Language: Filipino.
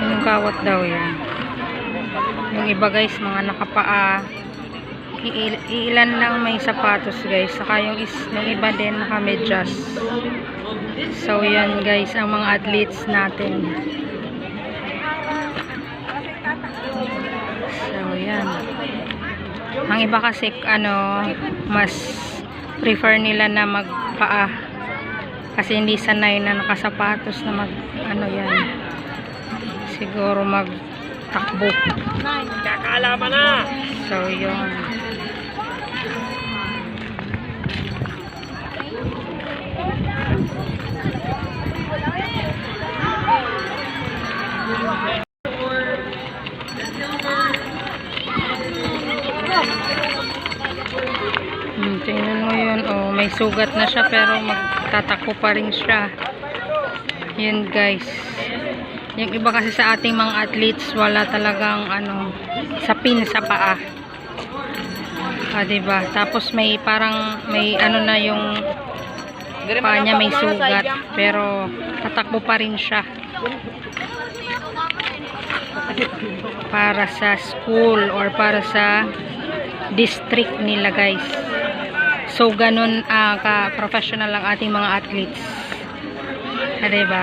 Yung kawat daw yan. Yung iba guys, mga nakapaa. Iil- iilan lang may sapatos guys. Saka yung, is, yung iba din nakamedyas. So yan guys, ang mga athletes natin. So yan. Ang iba kasi ano, mas prefer nila na magpaa. Kasi hindi sanay na nakasapatos na mag ano yan. Siguro magtakbo. Kakaalaman na! So yun. Hmm, tingnan mo yun. Oh, may sugat na siya pero magtatakbo pa rin siya. Yun guys. Yung iba kasi sa ating mga athletes wala talagang ano sa pin sa paa. Ah, 'di ba? Tapos may parang may ano na yung paa niya may sugat pero tatakbo pa rin siya. Para sa school or para sa district nila guys. So, ganun uh, ka-professional ang ating mga athletes. Ah, diba?